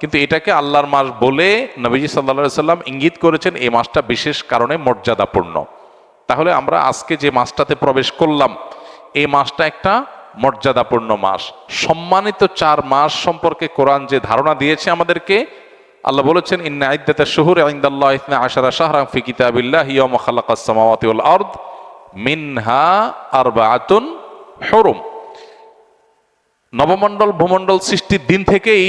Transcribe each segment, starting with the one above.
কিন্তু এটাকে আল্লাহর মাস বলে নবীজি সাল্লা সাল্লাম ইঙ্গিত করেছেন এই মাসটা বিশেষ কারণে মর্যাদাপূর্ণ। তাহলে আমরা আজকে যে মাসটাতে প্রবেশ করলাম, এই মাসটা একটা মর্যাদাপূর্ণ মাস। সম্মানিত চার মাস সম্পর্কে কোরআন যে ধারণা দিয়েছে আমাদেরকে, আল্লাহ বলেছেন, ইন্না শুহুর ইসনা আশারা শাহরাম ফি কিতাবিল্লাহ ইয়াউমা খালাকাস সামাওয়াতি ওয়াল আরদ মিনহা নবমণ্ডল, ভূমণ্ডল সৃষ্টির দিন থেকেই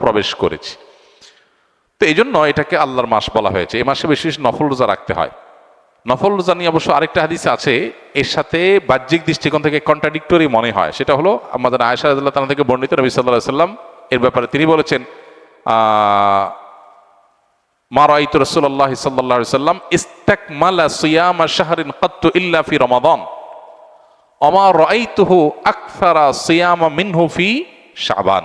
প্রবেশ করেছি। তো এই জন্য এটাকে আল্লাহর মাস বলা হয়েছে। এই মাসে বেশি বেশি নফল রোজা রাখতে হয়। নফল রোজা নিয়ে অবশ্য আরেকটা হাদিস আছে। এর সাথে বাহ্যিক দৃষ্টিকোণ থেকে কন্ট্রাডিক্টরি মনে হয়। সেটা হলো আমাদের আয়সা তাআলা থেকে বর্ণিত নবী আলাইহি সাল্লাম এর ব্যাপারে তিনি বলেছেন আহ, মা রাআইতু রাসূলুল্লাহ সাল্লাল্লাহু আলাইহি সাল্লাম ইস্তাকমালা শাহরিন কাত্তু ইল্লা ফি রমাদান। অমা রাআইতুহু আকসারা সিয়ামা মিনহু ফি শাবান।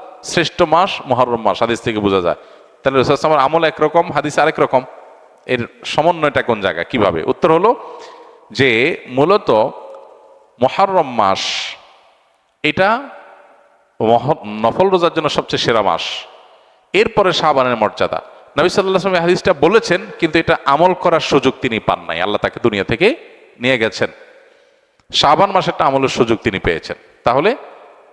শ্রেষ্ঠ মাস, মহরম মাস, হাদিস থেকে বোঝা যায়। তাহলে রসুলামের আমল একরকম, হাদিস আরেক রকম এর সমন্বয়টা কোন জায়গা কীভাবে? উত্তর হলো যে, মূলত মহরম মাস, এটা নফল রোজার জন্য সবচেয়ে সেরা মাস। এরপরে শাহবানের মর্যাদা। নবী সাল্লাহ হাদিসটা বলেছেন, কিন্তু এটা আমল করার সুযোগ তিনি পান নাই। আল্লাহ তাকে দুনিয়া থেকে নিয়ে গেছেন। শাহবান মাসেরটা আমলের সুযোগ তিনি পেয়েছেন। তাহলে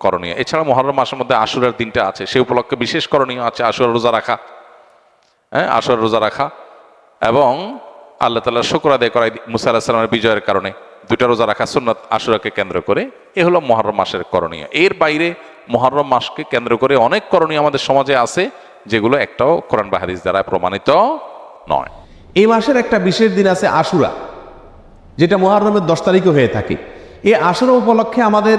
করণীয়। এছাড়া মহরম মাসের মধ্যে আশুরার দিনটা আছে। সেই উপলক্ষে বিশেষ করণীয় আছে আশুর রোজা রাখা। হ্যাঁ আশুর রোজা রাখা। এবং আল্লাহ তালা শুক্র আদায় করাই মুসা আল্লাহ সাল্লামের বিজয়ের কারণে দুইটা রোজা রাখা সুন্নত আশুরাকে কেন্দ্র করে। এ হলো মহরম মাসের করণীয়। এর বাইরে মহরম মাসকে কেন্দ্র করে অনেক করণীয় আমাদের সমাজে আছে, যেগুলো একটাও কোরআন বা হাদিস দ্বারা প্রমাণিত নয়। এই মাসের একটা বিশেষ দিন আছে আশুরা, যেটা মহারমের দশ তারিখে হয়ে থাকে। এই আশুরা উপলক্ষে আমাদের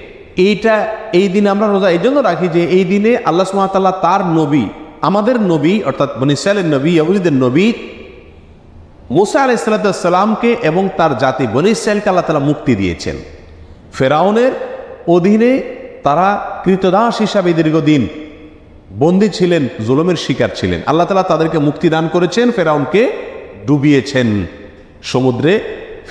এইটা, এই দিনে আমরা রোজা, এই জন্য রাখি যে এই দিনে আল্লাহ সুমাতাল্লাহ তার নবী, আমাদের নবী, অর্থাৎ বনিসালের নবী, ইয়াহুদিদের নবী, মুসা আলাইসাল্লামকে এবং তার জাতি, বনি ইসরায়েলকে আল্লাহ তালা মুক্তি দিয়েছেন। ফেরাউনের অধীনে তারা কৃতদাস হিসাবে দীর্ঘদিন বন্দী ছিলেন, জুলমের শিকার ছিলেন। আল্লাহ তালা তাদেরকে মুক্তি দান করেছেন, ফেরাউনকে ডুবিয়েছেন। সমুদ্রে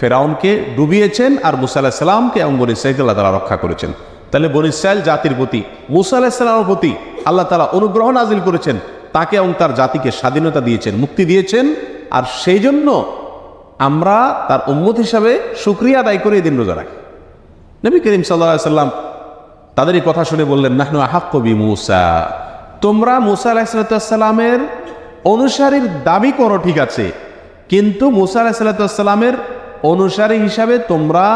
ফেরাউনকে ডুবিয়েছেন আর মুসা আলাহিসাল্লামকে এবং বনি ইসরায়েলকে আল্লাহ তালা রক্ষা করেছেন। তাহলে বনি জাতির প্রতি, মুসা আলাহিসাল্লামের প্রতি আল্লাহ তালা অনুগ্রহ নাজিল করেছেন। তাকে এবং তার জাতিকে স্বাধীনতা দিয়েছেন, মুক্তি দিয়েছেন। আর সেই জন্য আমরা তার উম্মত হিসাবে সুক্রিয়া আদায় করে দিন রোজা রাখি। নবী করিম সাল্লাহ সাল্লাম তাদের এই কথা শুনে বললেন, নাহনু আহাক্কবি মুসা। তোমরা মুসা আলাহিসাল্লামের অনুসারীর দাবি করো, ঠিক আছে। কিন্তু মুসা আলাহিসাল্লামের অনুসারী হিসাবে তোমরা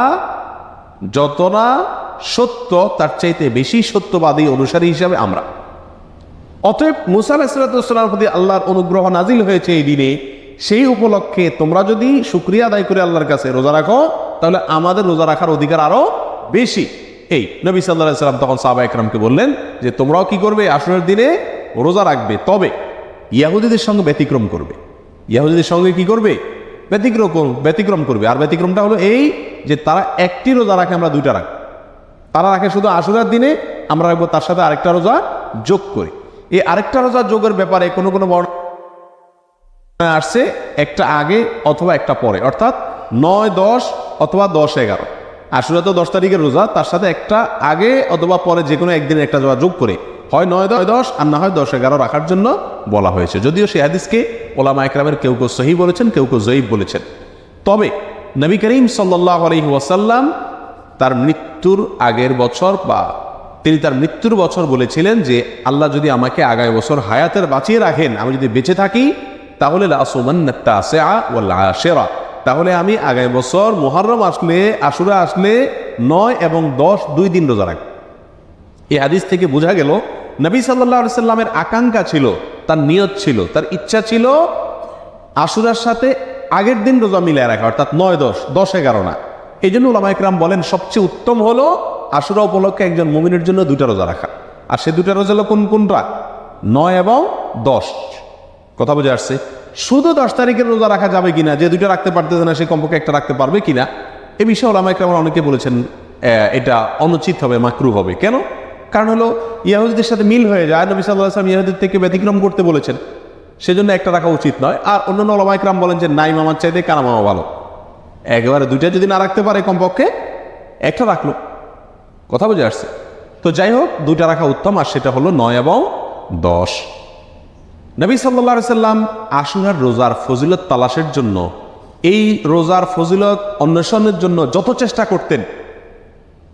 যত না সত্য, তার চাইতে বেশি সত্যবাদী অনুসারী হিসাবে আমরা। অতএব মুসা আলাহিসাল্লামের প্রতি আল্লাহর অনুগ্রহ নাজিল হয়েছে এই দিনে। সেই উপলক্ষে তোমরা যদি শুক্রিয়া আদায় করে আল্লাহর কাছে রোজা রাখো, তাহলে আমাদের রোজা রাখার অধিকার আরও বেশি। এই নবী সাল্লাহ তখন সাহবা একরামকে বললেন যে, তোমরাও কি করবে? আসরের দিনে রোজা রাখবে। তবে ইয়াহুদিদের সঙ্গে ব্যতিক্রম করবে। ইয়াহুদিদের সঙ্গে কি করবে? ব্যতিক্রম কর- ব্যতিক্রম করবে। আর ব্যতিক্রমটা হলো এই যে, তারা একটি রোজা রাখে, আমরা দুইটা রাখব। তারা রাখে শুধু আশুরার দিনে, আমরা রাখব তার সাথে আরেকটা রোজা যোগ করি। এই আরেকটা রোজা যোগের ব্যাপারে কোনো কোনো বর্ণ আসছে, একটা আগে অথবা একটা পরে, অর্থাৎ নয়, দশ অথবা দশ, এগারো। আশুরা তো দশ তারিখের রোজা, তার সাথে একটা আগে অথবা পরে যে কোনো একদিন একটা রোজা যোগ করে। হয় নয়, দশ দশ, আর না হয় দশ, এগারো রাখার জন্য বলা হয়েছে। যদিও সে হাদিসকে ওলামা একরামের কেউ কেউ সহি বলেছেন, কেউ কেউ জয়ীব বলেছেন। তবে নবী করিম সাল্লাহ আলহি ওয়াসাল্লাম তার মৃত্যুর আগের বছর বা তিনি তার মৃত্যুর বছর বলেছিলেন যে, আল্লাহ যদি আমাকে আগামী বছর হায়াতের বাঁচিয়ে রাখেন, আমি যদি বেঁচে থাকি, তাহলে তাহলে আমি আগামী বছর মোহারম আসলে, আশুরা আসলে, নয় এবং দশ দুই দিন রোজা রাখব। এই হাদিস থেকে বোঝা গেল, নবী সাল্লাহ সাল্লামের আকাঙ্ক্ষা ছিল, তার নিয়ত ছিল, তার ইচ্ছা ছিল আশুরার সাথে আগের দিন রোজা মিলিয়ে রাখা, অর্থাৎ নয় দশ দশ এগারো না। এই জন্য ওলামা ইকরাম বলেন, সবচেয়ে উত্তম হলো আশুরা উপলক্ষে একজন মুমিনের জন্য দুটা রোজা রাখা। আর সে দুটা রোজা হলো কোন কোনটা নয় এবং দশ। কথা বুঝে আসছে? শুধু দশ তারিখের রোজা রাখা যাবে কিনা, যে দুইটা রাখতে পারতেছে না, সে কমপক্ষে একটা রাখতে পারবে কিনা, এ বিষয়ে ওলামা ইকরাম অনেকে বলেছেন এটা অনুচিত হবে, মাকরু হবে। কেন? কারণ হলো ইয়াহুদিদের সাথে মিল হয়ে যায়। নবী সাল্লাহ আসলাম ইয়াহুদের থেকে ব্যতিক্রম করতে বলেছেন। সেজন্য একটা রাখা উচিত নয়। আর অন্যান্য ওলামাইকরাম বলেন যে, নাই মামার চাইতে কানা মামা ভালো। একেবারে দুইটা যদি না রাখতে পারে কমপক্ষে, একটা রাখল। কথা বুঝে আসছে? তো যাই হোক, দুইটা রাখা উত্তম, আর সেটা হলো নয় এবং দশ। নবী সাল্লা সাল্লাম আশুরার রোজার ফজিলত তালাশের জন্য, এই রোজার ফজিলত অন্বেষণের জন্য যত চেষ্টা করতেন,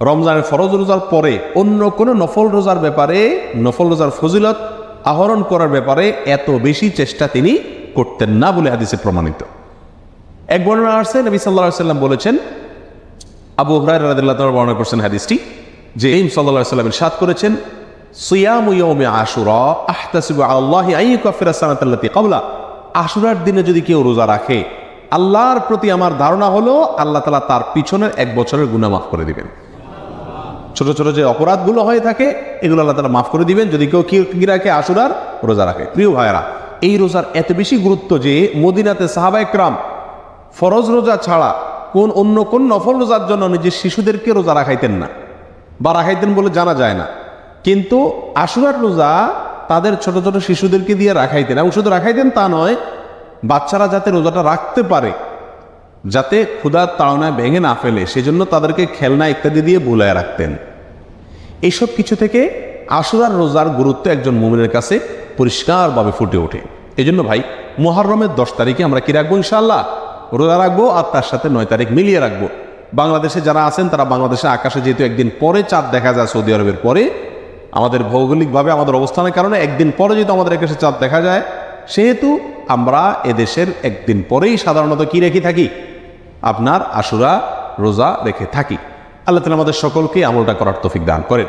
রমজানের ফরজ রোজার পরে অন্য কোনো নফল রোজার ব্যাপারে, নফল রোজার ফজিলত আহরণ করার ব্যাপারে এত বেশি চেষ্টা তিনি করতেন না বলে হাদিসে প্রমাণিত। এক বর্ণনা আসছে, নবী সাল্লাহ সাল্লাম বলেছেন, আবু হরাই রাদিল্লাহ বর্ণনা করছেন হাদিসটি, যে ইম সাল্লাহ সাল্লাম সাত করেছেন, সিয়াম আশুরা আহতাসিবু আল্লাহি আই কাফিরা সানাতাল্লাতি ক্বাবলা। আশুরার দিনে যদি কেউ রোজা রাখে, আল্লাহর প্রতি আমার ধারণা হলো, আল্লাহ তাআলা তার পিছনের এক বছরের গুনাহ মাফ করে দিবেন। ছোট ছোট যে অপরাধগুলো হয়ে থাকে, এগুলো আল্লাহ তালা মাফ করে দিবেন, যদি কেউ কি রাখে আশুরার, রোজা রাখে। প্রিয় ভাইয়েরা, এই রোজার এত বেশি গুরুত্ব যে মদিনাতে সাহাবা একরাম ফরজ রোজা ছাড়া কোন অন্য কোন নফল রোজার জন্য নিজের শিশুদেরকে রোজা রাখাইতেন না বা রাখাইতেন বলে জানা যায় না। কিন্তু আশুরার রোজা তাদের ছোট ছোট শিশুদেরকে দিয়ে রাখাইতেন এবং শুধু রাখাইতেন তা নয়, বাচ্চারা যাতে রোজাটা রাখতে পারে, যাতে ক্ষুধার তাড়নায় ভেঙে না ফেলে, সেজন্য তাদেরকে খেলনা ইত্যাদি দিয়ে বুলায় রাখতেন। এইসব কিছু থেকে আশুরার রোজার গুরুত্ব একজন মুমিনের কাছে পরিষ্কারভাবে ফুটে ওঠে। এই জন্য ভাই মোহরমের দশ তারিখে আমরা কি রাখব ইনশাল্লাহ রোজা রাখব আর তার সাথে নয় তারিখ মিলিয়ে রাখব। বাংলাদেশে যারা আছেন, তারা বাংলাদেশের আকাশে যেহেতু একদিন পরে চাঁদ দেখা যায় সৌদি আরবের পরে, আমাদের ভৌগোলিকভাবে, আমাদের অবস্থানের কারণে একদিন পরে যেহেতু আমাদের আকাশে চাঁদ দেখা যায়, সেহেতু আমরা এদেশের একদিন পরেই সাধারণত কি রেখে থাকি? আপনার আশুরা রোজা রেখে থাকি। আল্লাহ তালা আমাদের সকলকে আমলটা করার তফিক দান করেন।